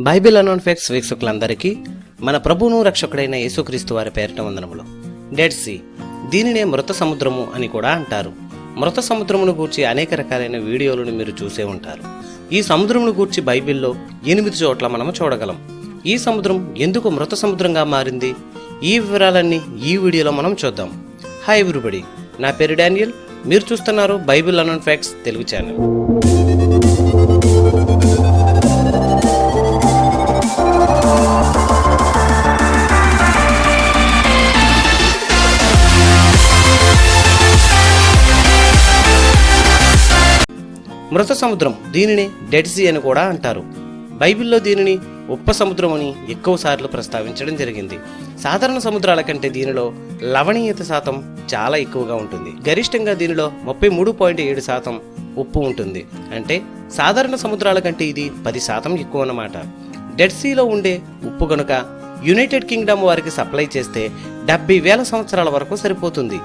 Bible unknown facts వీక్షకులందరికీ మన ప్రభువును రక్షకుడైన యేసుక్రీస్తు వారి పేరిట వందనములు. డెడ్ సీ దీనినే మృత సముద్రము అని కూడా అంటారు. మృత సముద్రమును గూర్చి అనేక రకాలైన వీడియోలను మీరు చూసే ఉంటారు. ఈ సముద్రమును గూర్చి బైబిల్లో ఎనిమిది చోట్ల మనము చూడగలం. ఈ సముద్రం ఎందుకు మృత సముద్రంగా మారింది? ఈ వివరాలన్నీ ఈ వీడియోలో మనం చూద్దాం. హాయ్ ఎవ్రీబడి నా పేరు డానియల్. మీరు చూస్తున్నారు Bible unknown facts Telugu channel. మృత సముద్రం దీనిని డెడ్ సీ అని కూడా అంటారు. బైబిల్లో దీనిని ఉప్ప సముద్రం అని ఎక్కువసార్లు ప్రస్తావించడం జరిగింది. సాధారణ సముద్రాల కంటే దీనిలో లవణీయత శాతం చాలా ఎక్కువగా ఉంటుంది. గరిష్టంగా దీనిలో ముప్పై మూడు పాయింట్ ఏడు శాతం ఉప్పు ఉంటుంది. అంటే సాధారణ సముద్రాల కంటే ఇది పది శాతం ఎక్కువ అన్నమాట. డెడ్ సీలో ఉండే ఉప్పు గనుక యునైటెడ్ కింగ్డమ్ వారికి సప్లై చేస్తే డెబ్బై వేల సంవత్సరాల వరకు సరిపోతుంది.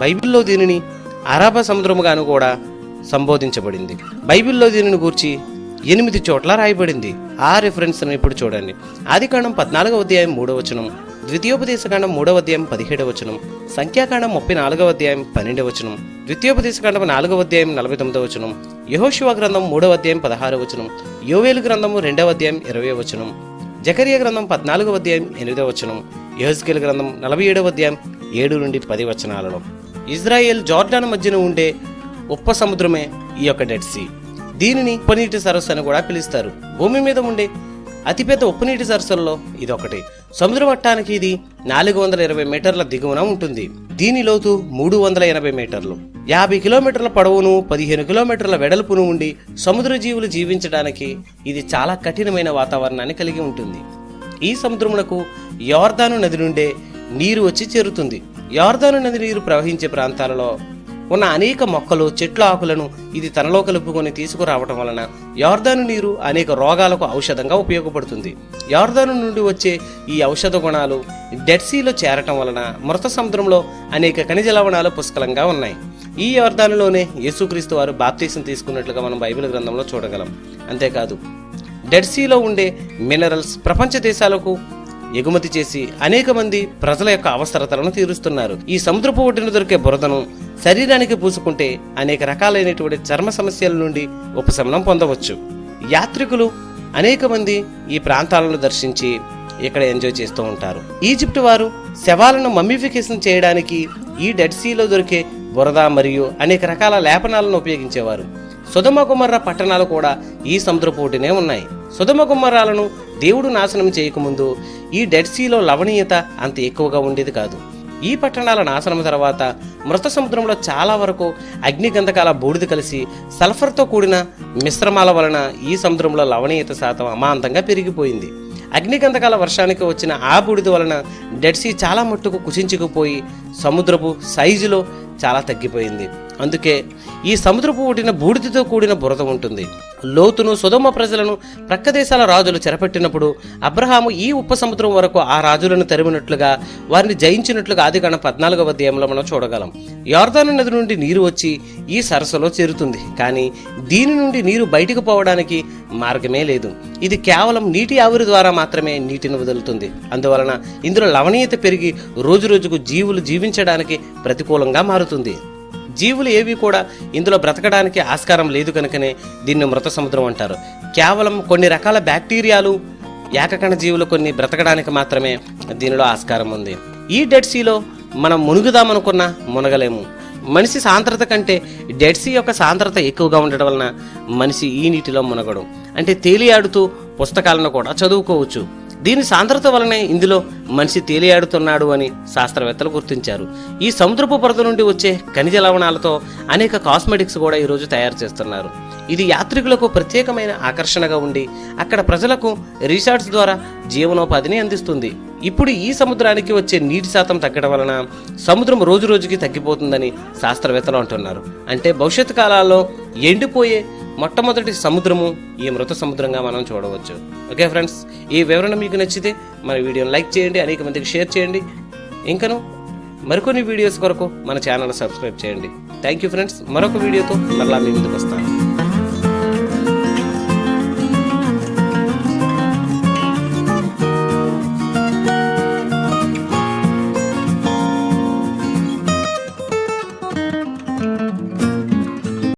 బైబిల్లో దీనిని అరాబా సముద్రముగాను కూడా సంబోధించబడింది. బైబిల్లో దీనిని గూర్చి ఎనిమిది చోట్ల రాయబడింది. ఆ రిఫరెన్స్ ఇప్పుడు చూడండి. ఆదికాండం పద్నాలుగవ అధ్యాయం మూడవ వచనం ద్వితీయోపదేశకాండం మూడవ అధ్యాయం పదిహేడవ వచనం సంఖ్యాకాండం ముప్పై నాలుగవ అధ్యాయం పన్నెండవ వచనం ద్వితీయోపదేశకాండం నాలుగవ అధ్యాయం నలభై తొమ్మిదవ వచనం యహోశివ గ్రంథం మూడవ అధ్యాయం పదహారవ వచనం యోవేలు గ్రంథము రెండవ అధ్యాయం ఇరవై వచనం జకరియా గ్రంథం పద్నాలుగవ అధ్యాయం ఎనిమిదవ వచనం యహస్కేల్ గ్రంథం నలభై ఏడవ అధ్యాయం ఏడు నుండి పది వచనాలలో. ఇజ్రాయెల్ జార్డాన్ మధ్యన ఉండే ఉప్ప సముద్రమే ఈ యొక్క డెడ్ సీ దీనిని ఉప్పునీటి సరస్సు అని కూడా పిలుస్తారు. భూమి మీద ఉండే అతిపెద్ద ఉప్పునీటి సరస్సుల్లో ఇది ఒకటి సముద్ర మట్టానికి ఇది నాలుగు వందల ఇరవై మీటర్ల దిగువన ఉంటుంది. దీని లోతు మూడు వందల ఎనభై మీటర్లు. యాభై కిలోమీటర్ల పొడవును పదిహేను కిలోమీటర్ల వెడల్పును ఉండి సముద్ర జీవులు జీవించడానికి ఇది చాలా కఠినమైన వాతావరణాన్ని కలిగి ఉంటుంది. ఈ సముద్రములకు యోర్దాను నది నుండే నీరు వచ్చి చేరుతుంది. యోర్దాను నది నీరు ప్రవహించే ప్రాంతాలలో ఉన్న అనేక మొక్కలు చెట్ల ఆకులను ఇది తనలో కలుపుకొని తీసుకురావటం వలన యార్దాను నీరు అనేక రోగాలకు ఔషధంగా ఉపయోగపడుతుంది. యార్దాను నుండి వచ్చే ఈ ఔషధ గుణాలు డెడ్ సీలో చేరటం వలన మృత సముద్రంలో అనేక ఖనిజ లవణాలు పుష్కలంగా ఉన్నాయి. ఈ యార్దానులోనే యేసుక్రీస్తు వారు బాప్తీసం తీసుకున్నట్లుగా మనం బైబిల్ గ్రంథంలో చూడగలం. అంతేకాదు డెడ్ సీలో ఉండే మినరల్స్ ప్రపంచ దేశాలకు ఎగుమతి చేసి అనేక మంది ప్రజల యొక్క అవసరతలను తీరుస్తున్నారు. ఈ సముద్రపు ఒడ్డున దొరికే బురదను శరీరానికి పూసుకుంటే అనేక రకాలైనటువంటి చర్మ సమస్యల నుండి ఉపశమనం పొందవచ్చు. యాత్రికులు అనేక మంది ఈ ప్రాంతాలను దర్శించి ఇక్కడ ఎంజాయ్ చేస్తూ ఉంటారు. ఈజిప్ట్ వారు శవాలను మమ్మిఫికేషన్ చేయడానికి ఈ డెడ్ సీలో దొరికే బురద మరియు అనేక రకాల లేపనాలను ఉపయోగించేవారు. సుధమ గుమర్ర పట్టణాలు కూడా ఈ సముద్రపు ఒడ్డునే ఉన్నాయి. సుధమ గుమ్మరాలను దేవుడు నాశనం చేయకముందు ఈ డెడ్ సీలో లవణీయత అంత ఎక్కువగా ఉండేది కాదు. ఈ పట్టణాల నాశనం తర్వాత మృత సముద్రంలో చాలా వరకు అగ్నిగంధకాల బూడిద కలిసి సల్ఫర్తో కూడిన మిశ్రమాల వలన ఈ సముద్రంలో లవణీయత శాతం అమాంతంగా పెరిగిపోయింది. అగ్నిగంధకాల వర్షానికి వచ్చిన ఆ బూడిద వలన డెడ్ సీ చాలా మట్టుకు కుచించుకుపోయి సముద్రపు సైజులో చాలా తగ్గిపోయింది. అందుకే ఈ సముద్రపు ఒడిన బూడిదతో కూడిన బురద ఉంటుంది. లోతును సుధమ ప్రజలను ప్రక్క దేశాల రాజులు చెరపెట్టినప్పుడు అబ్రహాము ఈ ఉప్ప సముద్రం వరకు ఆ రాజులను తరిమినట్లుగా వారిని జయించినట్లుగా ఆదిగణ పద్నాలుగవ అధ్యాయంలో మనం చూడగలం. యోర్దాను నది నుండి నీరు వచ్చి ఈ సరస్సులో చేరుతుంది. కానీ దీని నుండి నీరు బయటకు పోవడానికి మార్గమే లేదు. ఇది కేవలం నీటి ఆవిరి ద్వారా మాత్రమే నీటిని వదులుతుంది. అందువలన ఇందులో లవణీయత పెరిగి రోజు రోజుకు జీవులు జీవించడానికి ప్రతికూలంగా మారుతుంది. జీవులు ఏవి కూడా ఇందులో బ్రతకడానికి ఆస్కారం లేదు కనుకనే దీన్ని మృత సముద్రం అంటారు. కేవలం కొన్ని రకాల బ్యాక్టీరియాలు ఏకకణ జీవులు కొన్ని బ్రతకడానికి మాత్రమే దీనిలో ఆస్కారం ఉంది. ఈ డెడ్ సీలో మనం మునుగుదామనుకున్నా మునగలేము. మనిషి సాంద్రత కంటే డెడ్ సీ యొక్క సాంద్రత ఎక్కువగా ఉండడం వలన మనిషి ఈ నీటిలో మునగడం. అంటే తేలియాడుతూ పుస్తకాలను కూడా చదువుకోవచ్చు. దీని సాంద్రత వలనే ఇందులో మనిషి తేలియాడుతున్నాడు అని శాస్త్రవేత్తలు గుర్తించారు. ఈ సముద్రపు పొరత నుండి వచ్చే ఖనిజ లవణాలతో అనేక కాస్మెటిక్స్ కూడా ఈరోజు తయారు చేస్తున్నారు. ఇది యాత్రికులకు ప్రత్యేకమైన ఆకర్షణగా ఉండి అక్కడ ప్రజలకు రిసార్ట్స్ ద్వారా జీవనోపాధిని అందిస్తుంది. ఇప్పుడు ఈ సముద్రానికి వచ్చే నీటి శాతం తగ్గడం వలన సముద్రం రోజు రోజుకి తగ్గిపోతుందని శాస్త్రవేత్తలు అంటున్నారు. అంటే భవిష్యత్ కాలాల్లో ఎండిపోయే మొట్టమొదటి సముద్రము ఈ మృత సముద్రంగా మనం చూడవచ్చు. Okay friends? ఈ వివరణ మీకు నచ్చితే మన వీడియోని లైక్ చేయండి అనేక మందికి షేర్ చేయండి. ఇంకను మరికొన్ని వీడియోస్ కొరకు మన ఛానల్ సబ్స్క్రైబ్ చేయండి. Thank you friends. మరొక వీడియోతో మరలా మీ ముందుకు వస్తాను.